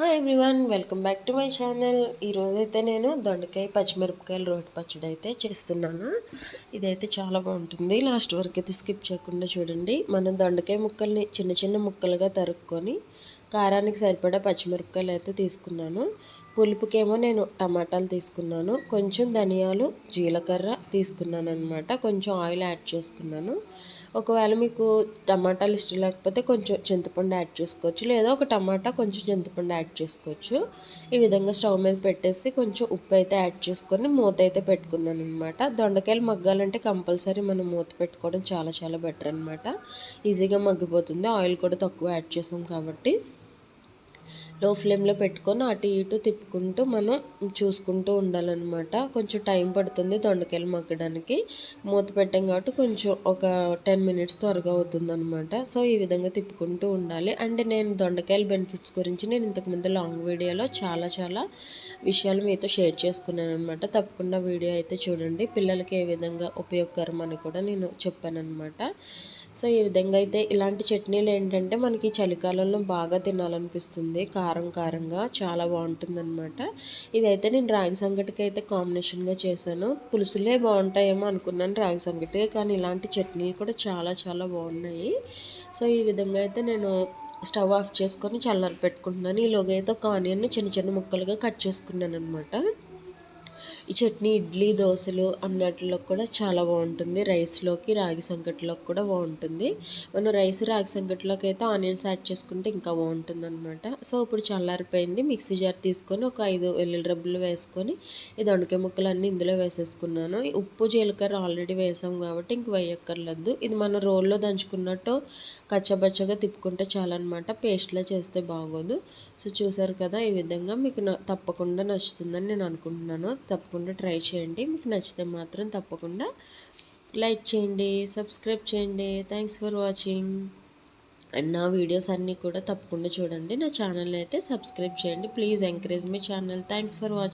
Hi everyone welcome back to my channel ఈరోజైతే నేను దొండకాయ పచ్చిమిరపకాయలు రోటి పచ్చడి అయితే చేస్తున్నాను. ఇదైతే చాలా బాగుంటుంది. లాస్ట్ వరకు అయితే స్కిప్ చేయకుండా చూడండి. మనం దొండకాయ ముక్కల్ని చిన్న చిన్న ముక్కలుగా తరుక్కొని కారానికి సరిపడా పచ్చిమిరపకాయలు అయితే తీసుకున్నాను. పులుపుకేమో నేను టమాటాలు తీసుకున్నాను. కొంచెం ధనియాలు జీలకర్ర తీసుకున్నాను అనమాట కొంచెం ఆయిల్ యాడ్ చేసుకున్నాను. ఒకవేళ మీకు టమాటాలు ఇష్టం లేకపోతే కొంచెం చింతపండు యాడ్ చేసుకోవచ్చు. లేదా ఒక టమాటా కొంచెం చింతపండు యాడ్ యాడ్ చేసుకోవచ్చు. ఈ విధంగా స్టవ్ మీద పెట్టేసి కొంచెం ఉప్పు అయితే యాడ్ చేసుకొని మూత అయితే పెట్టుకున్నాను అనమాట దొండకాయలు మగ్గాలంటే కంపల్సరీ మనం మూత పెట్టుకోవడం చాలా చాలా బెటర్ అనమాట ఈజీగా మగ్గిపోతుంది. ఆయిల్ కూడా తక్కువ యాడ్ చేసాం కాబట్టి. లో ఫ్లేమ్లో పెట్టుకొని అటు ఇటు తిప్పుకుంటూ మనం చూసుకుంటూ ఉండాలన్నమాట. కొంచెం టైం పడుతుంది దొండకాయలు మగ్గడానికి. మూత పెట్టాం కాబట్టి కొంచెం ఒక టెన్ మినిట్స్ త్వరగా అవుతుంది అనమాట సో ఈ విధంగా తిప్పుకుంటూ ఉండాలి. అండ్ నేను దొండకాయల బెనిఫిట్స్ గురించి నేను ఇంతకుముందు లాంగ్ వీడియోలో చాలా చాలా విషయాలు మీతో షేర్ చేసుకున్నాను అనమాట తప్పకుండా వీడియో అయితే చూడండి. పిల్లలకి ఏ విధంగా ఉపయోగకరం అని కూడా నేను చెప్పాను అనమాట సో ఈ విధంగా అయితే ఇలాంటి చట్నీలు ఏంటంటే మనకి చలికాలంలో బాగా తినాలనిపిస్తుంది. కారం కారంగా చాలా బాగుంటుందన్నమాట. ఇదైతే నేను రాగి సంగటికి అయితే కాంబినేషన్గా చేశాను. పులుసులే బాగుంటాయేమో అనుకున్నాను రాగి సంగటి కానీ ఇలాంటి చట్నీలు కూడా చాలా చాలా బాగున్నాయి. సో ఈ విధంగా అయితే నేను స్టవ్ ఆఫ్ చేసుకొని చల్లారి పెట్టుకుంటున్నాను ఈలోగా అయితే ఒక ఆనియన్ని చిన్న చిన్న ముక్కలుగా కట్ చేసుకున్నాను అనమాట ఈ చట్నీ ఇడ్లీ దోశలు అన్నట్లో కూడా చాలా బాగుంటుంది. రైస్లోకి రాగి సంకట్లోకి కూడా బాగుంటుంది. మనం రైస్ రాగి సంకట్లోకి అయితే ఆనియన్స్ యాడ్ చేసుకుంటే ఇంకా బాగుంటుంది అనమాట సో ఇప్పుడు చల్లారిపోయింది. మిక్సీ జార్ తీసుకొని ఒక ఐదు వెల్లుల్లి రబ్బులు వేసుకొని ఈ దొండకాయ ముక్కలన్నీ ఇందులో వేసేసుకున్నాను. ఉప్పు జీలకర్ర ఆల్రెడీ వేసాం కాబట్టి ఇంక వేయక్కర్లేదు. ఇది మన రోల్లో దంచుకున్నట్టు కచ్చబచ్చగా తిప్పుకుంటే చాలన్నమాట. పేస్ట్లో చేస్తే బాగోదు. సో చూసారు కదా ఈ విధంగా మీకు తప్పకుండా నచ్చుతుందని నేను అనుకుంటున్నాను. తప్పకుండా తప్పకుండా ట్రై చేయండి. మీకు నచ్చితే మాత్రం తప్పకుండా లైక్ చేయండి సబ్స్క్రైబ్ చేయండి. థ్యాంక్స్ ఫర్ వాచింగ్ అండ్ నా వీడియోస్ అన్నీ కూడా తప్పకుండా చూడండి. నా ఛానల్ అయితే సబ్స్క్రైబ్ చేయండి. Please encourage my channel thanks for watching